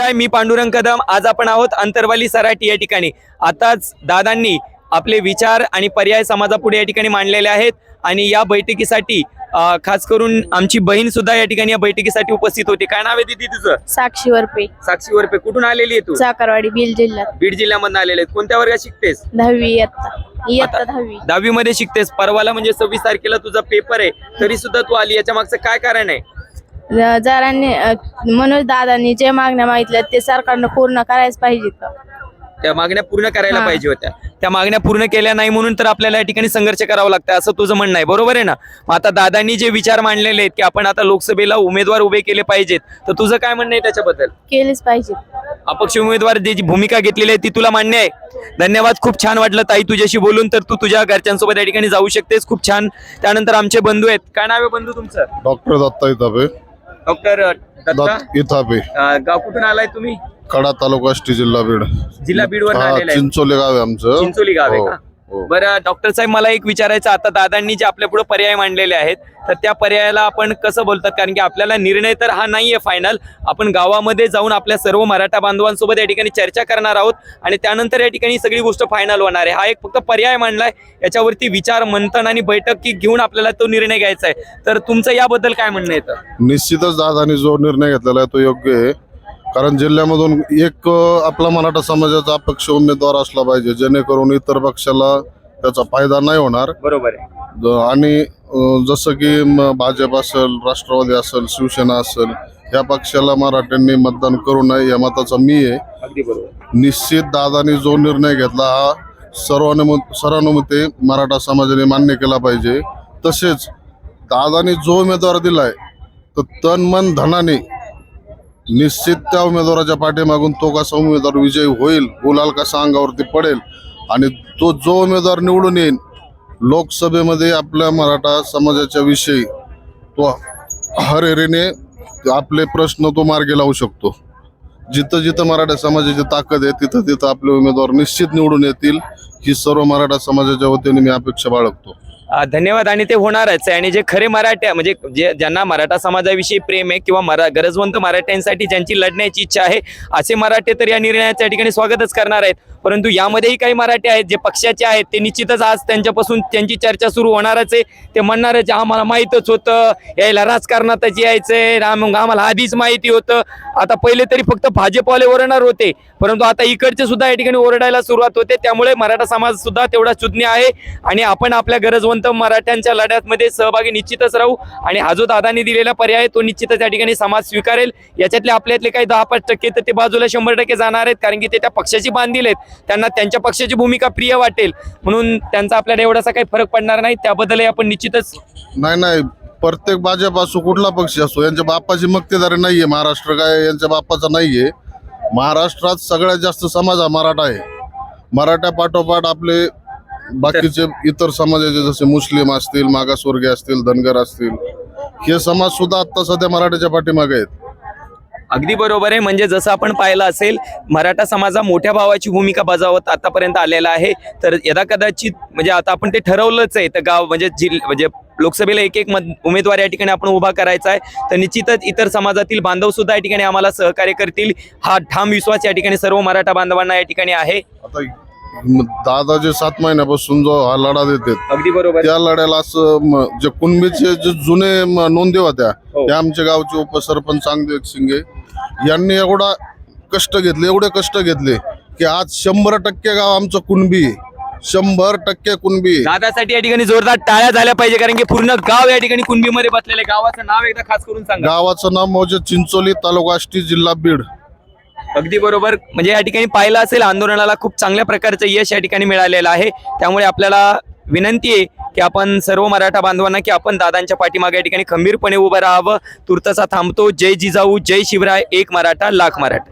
नमस्कार मी पांडुरंग कदम. आज आपण आहोत अंतरवाली सराटी या ठिकाणी. आताच दादांनी आपले विचार आणि पर्याय समाजापुढे या ठिकाणी मांडलेले आहेत आणि या बैठकीसाठी खास करून आमची बहीण सुद्धा या ठिकाणी या बैठकीसाठी उपस्थित होती. काय नाव आहे दीदी तुझं? साक्षी वरपे. साक्षी वरपे. कुठून आलेली आहे तू? चाकरवाडी बीड जिल्ह्यात. बीड जिल्ह्यामधून आलेले आहेत. कोणत्या वर्गात शिकतेस? दहावी इयत्ता. इयत्ता आता- दहावी. दहावी मध्ये शिकतेस. परवाला म्हणजे सव्वीस तारखेला तुझा पेपर आहे. तरी सुद्धा तू आली. याच्या मागचं काय कारण आहे? जरांनी मनोज दादांनी जे मागण्या मागितल्या ते सरकारनं पूर्ण करायच पाहिजेत त्या मागण्या पूर्ण करायला. पाहिजे होत्या. त्या मागण्या पूर्ण केल्या नाही म्हणून तर आपल्याला या ठिकाणी संघर्ष करावा लागतं असं तुझं म्हणणं आहे. बरोबर आहे ना? मग आता दादांनी जे विचार मांडलेले आहेत की आपण आता लोकसभेला उमेदवार उभे केले पाहिजेत तर तुझं काय म्हणणं आहे त्याच्याबद्दल? केलीच पाहिजे. अपक्ष उमेदवार जी जी भूमिका घेतलेली आहे ती तुला मान्य आहे? धन्यवाद खूप छान वाटलं ताई तुझ्याशी बोलून तर तू तुझ्या घरच्यांसोबत या ठिकाणी जाऊ शकतेस. खूप छान. त्यानंतर आमचे बंधू आहेत. काय नाव आहे बंधू तुमचं? Doctor Datta doctor Datta? Datta Ithape. अं, गाव कुठून आलाय तुम्ही? कडा तालुका आष्टी जिल्हा बीड. जिल्हा हा आलेला आहे. चिंचोले गाव आहे आमचं. चिंचोली गाव आहे हो, का? हो. बरं डॉक्टर साहेब मला एक विचारायचं आता दादांनी जे आपल्या पुढे पर्याय मांडलेले आहेत तर त्या पर्यायाला आपण कसं बोलतात? कारण की आपल्याला निर्णय तर हा नाहीये फायनल आपण गावामध्ये जाऊन आपल्या सर्व मराठा बांधवांसोबत या ठिकाणी चर्चा करणार आहोत आणि त्यानंतर या ठिकाणी सगळी गोष्ट फायनल होणार आहे. हा एक फक्त पर्याय मांडलाय. याच्यावरती विचार मंथन आणि बैठक की घेऊन आपल्याला तो निर्णय घ्यायचा आहे. तर तुमचं याबद्दल काय म्हणणं येतं निश्चितच दादानी जो निर्णय घेतलेला आहे तो योग्य आहे. कारण जिल्ह्यामधून एक आपला मराठा समाजाचा अपक्ष उमेदवार असला पाहिजे जेणेकरून इतर पक्षाला त्याचा फायदा नाही होणार. बरोबर आहे. ज- आणि जसं की म- भाजप असेल राष्ट्रवादी असेल शिवसेना असेल या पक्षाला मराठ्यांनी मतदान करू नये या मताचा मी आहे. अगदी बरोबर. निश्चित दादानी जो निर्णय घेतला हा सर्वानुमत सर्वानुमते मराठा समाजाने मान्य केला पाहिजे. तसेच दादानी जो उमेदवार दिलाय तर तन मन धनाने निश्चित त्या उमेदवाराच्या पाठीमागून तो कसा उमेदवार विजयी होईल गुलाल कसा अंगावरती पडेल आणि तो जो उमेदवार निवडून येईल लोकसभेमध्ये आपल्या मराठा समाजाच्या विषयी तो हरेरीने आपले प्रश्न तो मार्गी लावू शकतो. जिथं जिथं मराठा समाजाची ताकद आहे तिथं तिथं आपले उमेदवार निश्चित निवडून येतील ही सर्व मराठा समाजाच्या वतीने मी अपेक्षा बाळगतो. धन्यवाद. आणि ते होणारच आहे. आणि जे खरे मराठे म्हणजे जे ज्यांना मराठा समाजाविषयी प्रेम आहे किंवा मरा गरजवंत मराठ्यांसाठी ज्यांची लढण्याची इच्छा आहे असे मराठे तर या निर्णयाच्या ठिकाणी स्वागतच करणार आहेत. परंतु यामध्येही काही मराठी आहेत जे पक्षाचे आहेत ते निश्चितच आज त्यांच्यापासून त्यांची चर्चा सुरू होणारच आहे. ते म्हणणारच आम्हाला माहीतच होतं यायला राजकारणातच यायचंय आहे मग आम्हाला आधीच माहिती होतं. आता पहिले तरी फक्त भाजपवाले ओरडणार होते. परंतु आता इकडचे सुद्धा या ठिकाणी ओरडायला सुरुवात होते. त्यामुळे मराठा समाज सुद्धा तेवढा चुज्ञ आहे आणि आपण आपल्या गरजवंत मराठ्यांच्या लढ्यामध्ये सहभागी निश्चितच राहू आणि हा जो दादानी दिलेला पर्याय तो निश्चितच या ठिकाणी समाज स्वीकारेल. याच्यातले आपल्यातले काही दहा पाच टक्के तर ते बाजूला शंभर टक्के जाणार आहेत कारण की ते त्या पक्षाची बांधील आहेत. त्यांना त्यांच्या पक्षाची भूमिका प्रिय वाटेल. म्हणून त्यांचा आपल्याला एवढासा काही फरक पडणार नाही. त्याबद्दलही आपण निश्चितच नाही नाही. प्रत्येक भाजप असो कुठला पक्ष असो यांच्या बापाची मक्तेदारी नाहीये. महाराष्ट्र काय यांच्या बापाचा नाहीये. महाराष्ट्रात सगळ्यात जास्त समाज हा मराठा आहे. मराठा पाठोपाठ आपले बाकीचे इतर समाजाचे जसे मुस्लिम असतील मागासवर्गीय असतील धनगर असतील हे समाज सुद्धा आता सध्या मराठ्याच्या पाठीमागे आहेत. अगदी बरोबर आहे. म्हणजे जसं आपण पाहिलं असेल मराठा समाज मोठ्या भावाची भूमिका बजावत आतापर्यंत आलेला आहे. तर यदा कदाचित म्हणजे आता आपण ते ठरवलंच आहे. तर गाव म्हणजे जिल म्हणजे लोकसभेला एक एक मत उमेदवार या ठिकाणी आपण उभा करायचा आहे. तर निश्चितच इतर समाजातील बांधव सुद्धा या ठिकाणी आम्हाला सहकार्य करतील. हा ठाम विश्वास या ठिकाणी सर्व मराठा बांधवांना या ठिकाणी आहे. दादा जे सात महिन्यापासून जो हा लढा देतात अगदी बरोबर. त्या लढ्याला असं जे कुणबीचे जे जुने नोंदी होत्या हो. त्या आमच्या गावचे उपसरपंच चांगदेव शिंगे यांनी एवढा कष्ट घेतले एवढे कष्ट घेतले की आज शंभर टक्के गाव आमचं कुणबी. शंभर टक्के कुणबी. दादासाठी या ठिकाणी जोरदार टाळ्या झाल्या पाहिजे कारण की पूर्ण गाव या ठिकाणी कुणबीमध्ये बसलेले गावाचं नाव एकदा खास करून सांगा. गावाचं नाव म्हणजे चिंचोली तालुका आष्टी जिल्हा बीड. अगदी बरोबर. म्हणजे या ठिकाणी पाहिलं असेल आंदोलनाला खूप चांगल्या प्रकारचं यश या ठिकाणी मिळालेलं आहे. त्यामुळे आपल्याला विनंती आहे की आपण सर्व मराठा बांधवांना की आपण दादांच्या पाठीमागे या ठिकाणी खंबीरपणे उभं राहावं. तुर्तसा थांबतो. जय जिजाऊ जय शिवराय एक मराठा लाख मराठा.